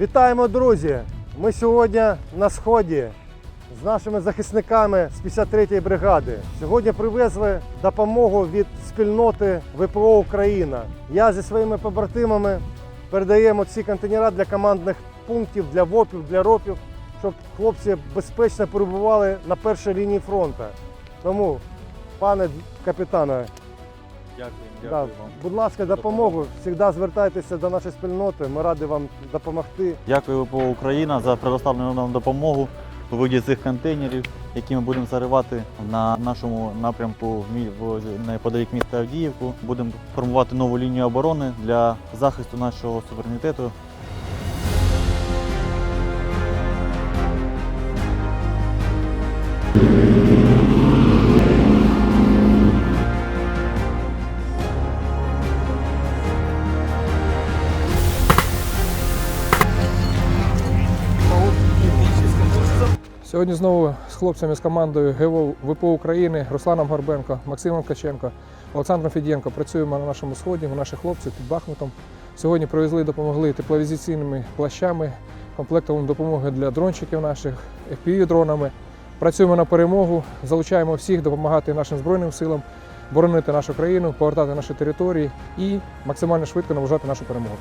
Вітаємо, друзі! Ми сьогодні на сході з нашими захисниками з 53-ї бригади. Сьогодні привезли допомогу від спільноти ВПО Україна. Я зі своїми побратимами передаємо ці контейнери для командних пунктів, для ВОПів, для РОПів, щоб хлопці безпечно перебували на першій лінії фронту. Тому, пане капітане, Дякую, Да, дякую вам. будь ласка, допомогу. Завжди звертайтеся до нашої спільноти. Ми раді вам допомогти. Дякую ВПО Україна за предоставлену нам допомогу у виді цих контейнерів, які ми будемо заривати на нашому напрямку в мі- в- неподалік міста Авдіївку. Будемо формувати нову лінію оборони для захисту нашого суверенітету. Сьогодні знову з хлопцями з командою ГВО ВПО України Русланом Горбенко, Максимом Ткаченко, Олександром Федієнко працюємо на нашому сході. У наших хлопців під Бахмутом. Сьогодні привезли, допомогли тепловізаційними плащами, комплектом допомоги для дрончиків наших, FPV-дронами. Працюємо на перемогу, залучаємо всіх допомагати нашим збройним силам, боронити нашу країну, повертати наші території і максимально швидко наближати нашу перемогу.